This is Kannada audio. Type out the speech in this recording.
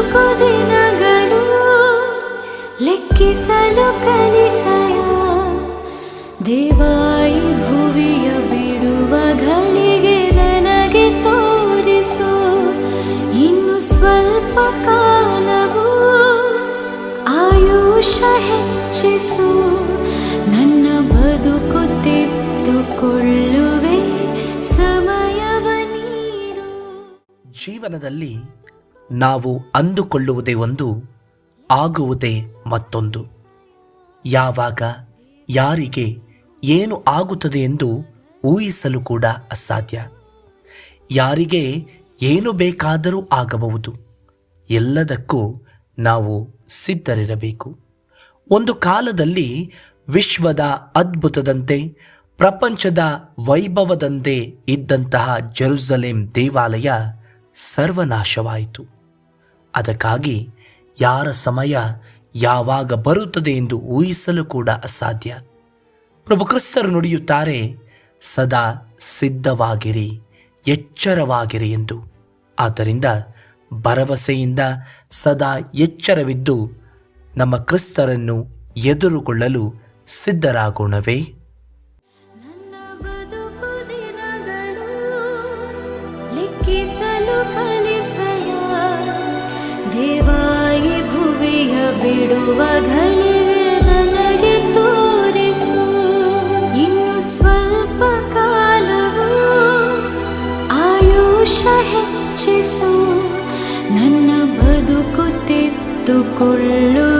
ಬದುಕು ದಿನಗಳು ಲೆಕ್ಕಿಸಲು ಕಲಿಸಯ. ದೇವಾಯಿ ಭುವಿಯ ಬಿಡುವ ಘಳಿಗೆ ನನಗೆ ತೋರಿಸು. ಇನ್ನು ಸ್ವಲ್ಪ ಕಾಲವು ಆಯುಷ ಹೆಚ್ಚಿಸು. ನನ್ನ ಬದುಕು ತೆತ್ತುಕೊಳ್ಳುವೆ, ಸಮಯವ ನೀಡು. ಜೀವನದಲ್ಲಿ ನಾವು ಅಂದುಕೊಳ್ಳುವುದೇ ಒಂದು, ಆಗುವುದೇ ಮತ್ತೊಂದು. ಯಾವಾಗ, ಯಾರಿಗೆ ಏನು ಆಗುತ್ತದೆ ಎಂದು ಊಹಿಸಲು ಕೂಡ ಅಸಾಧ್ಯ. ಯಾರಿಗೆ ಏನು ಬೇಕಾದರೂ ಆಗಬಹುದು. ಎಲ್ಲದಕ್ಕೂ ನಾವು ಸಿದ್ಧರಿರಬೇಕು. ಒಂದು ಕಾಲದಲ್ಲಿ ವಿಶ್ವದ ಅದ್ಭುತದಂತೆ, ಪ್ರಪಂಚದ ವೈಭವದಂತೆ ಇದ್ದಂತಹ ಜೆರುಸಲೇಂ ದೇವಾಲಯ ಸರ್ವನಾಶವಾಯಿತು. ಅದಕ್ಕಾಗಿ ಯಾರ ಸಮಯ ಯಾವಾಗ ಬರುತ್ತದೆ ಎಂದು ಊಹಿಸಲು ಕೂಡ ಅಸಾಧ್ಯ. ಪ್ರಭು ಕ್ರಿಸ್ತರು ನುಡಿಯುತ್ತಾರೆ, ಸದಾ ಸಿದ್ಧವಾಗಿರಿ, ಎಚ್ಚರವಾಗಿರಿ ಎಂದು. ಆದ್ದರಿಂದ ಭರವಸೆಯಿಂದ ಸದಾ ಎಚ್ಚರವಿದ್ದು ನಮ್ಮ ಕ್ರಿಸ್ತರನ್ನು ಎದುರುಗೊಳ್ಳಲು ಸಿದ್ಧರಾಗೋಣವೇ? ನನ್ನ ದೇವಾಯಿ ಭುವಿಯ ಬಿಡುವ ನನಗೆ ತೋರಿಸು. ಇನ್ನು ಸ್ವಲ್ಪ ಕಾಲವು ಆಯುಷ ಹೆಚ್ಚಿಸು. ನನ್ನ ಬದುಕು ತೆತ್ತುಕೊಳ್ಳು.